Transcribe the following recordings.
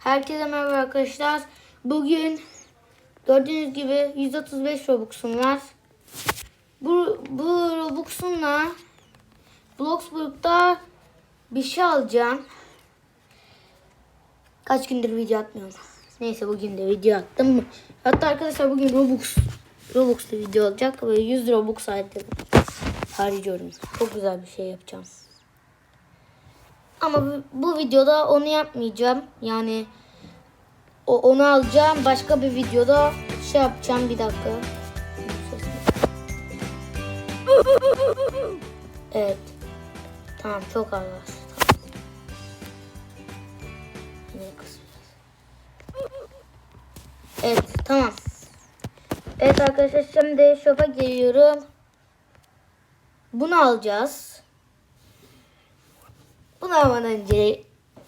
Herkese merhaba arkadaşlar. Bugün gördüğünüz gibi 135 Robux'um var. Bu, bu Robux'umla Bloxburg'da bir şey alacağım. Kaç gündür video atmıyorum. Neyse bugün de video attım. Hatta arkadaşlar bugün Robux Robux'ta video olacak ve 100 Robux. Harcıyorum. Çok güzel bir şey yapacağım. Ama bu, videoda onu yapmayacağım. Yani o, onu alacağım. Başka bir videoda şey yapacağım. Bir dakika. Evet. Tamam çok kısacağız. Evet tamam. Evet arkadaşlar şimdi shop'a geliyorum. Bunu alacağız. Bunu almadan önce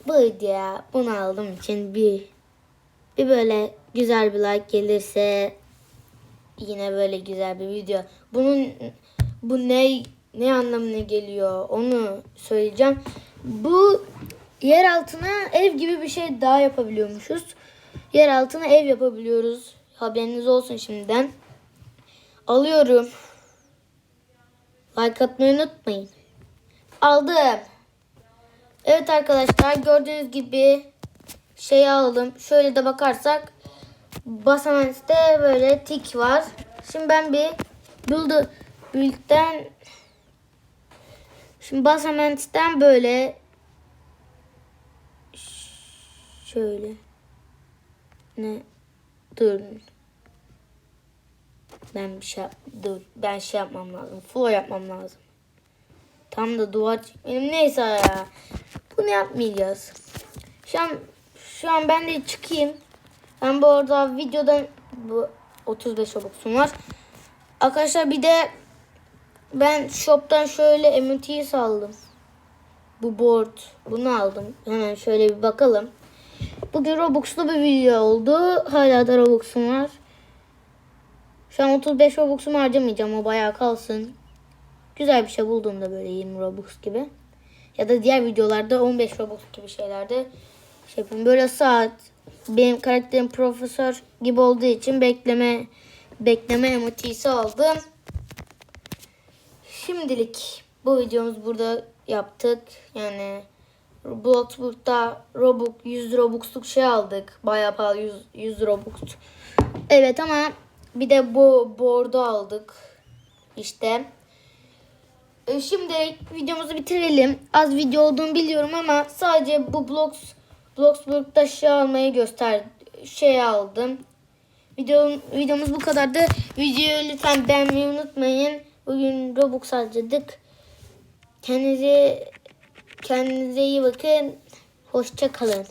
bu ya bunu aldığım için bir bir böyle güzel bir like gelirse yine böyle güzel bir video. Bunun bu ne ne anlamına geliyor onu söyleyeceğim. Bu yer altına ev gibi bir şey daha yapabiliyormuşuz. Yer altına ev yapabiliyoruz. Haberiniz olsun şimdiden. Alıyorum. Like atmayı unutmayın. Aldım. Evet arkadaşlar gördüğünüz gibi şey aldım. Şöyle de bakarsak basamakta böyle tik var. Şimdi ben bir build build'den şimdi basamaktan böyle şöyle ne? Durun ben bir şey dur. Ben şey yapmam lazım flow yapmam lazım. Tam da duvar çekmedim neyse ya bunu yapmayacağız şu an şu an ben de çıkayım ben bu arada videodan bu 35 Robux'um var arkadaşlar bir de ben shop'tan şöyle emutiyi saldım bu board bunu aldım hemen şöyle bir bakalım Bugün Robux'lu bir video oldu. Hala da Robux'um var. Şu an 35 Robux'umu harcamayacağım. O bayağı kalsın. Güzel bir şey bulduğumda böyle 20 Robux gibi. Ya da diğer videolarda 15 Robux gibi şeylerde şey yapayım. Böyle saat benim karakterim profesör gibi olduğu için bekleme bekleme emotisi aldım. Şimdilik bu videomuz burada yaptık. Yani Bloxburg'da Robux 100 Robux'luk şey aldık. Bayağı pahalı 100, 100 Robux. Evet ama bir de bu board'u aldık. İşte. E, Şimdi videomuzu bitirelim. Az video olduğunu biliyorum ama sadece bu Blox Bloxburg'da şey almayı göster şey aldım. Video, videomuz bu kadardı. Videoyu lütfen beğenmeyi unutmayın. Bugün Robux harcadık. Kendinize Kendinize iyi bakın. Hoşça kalın.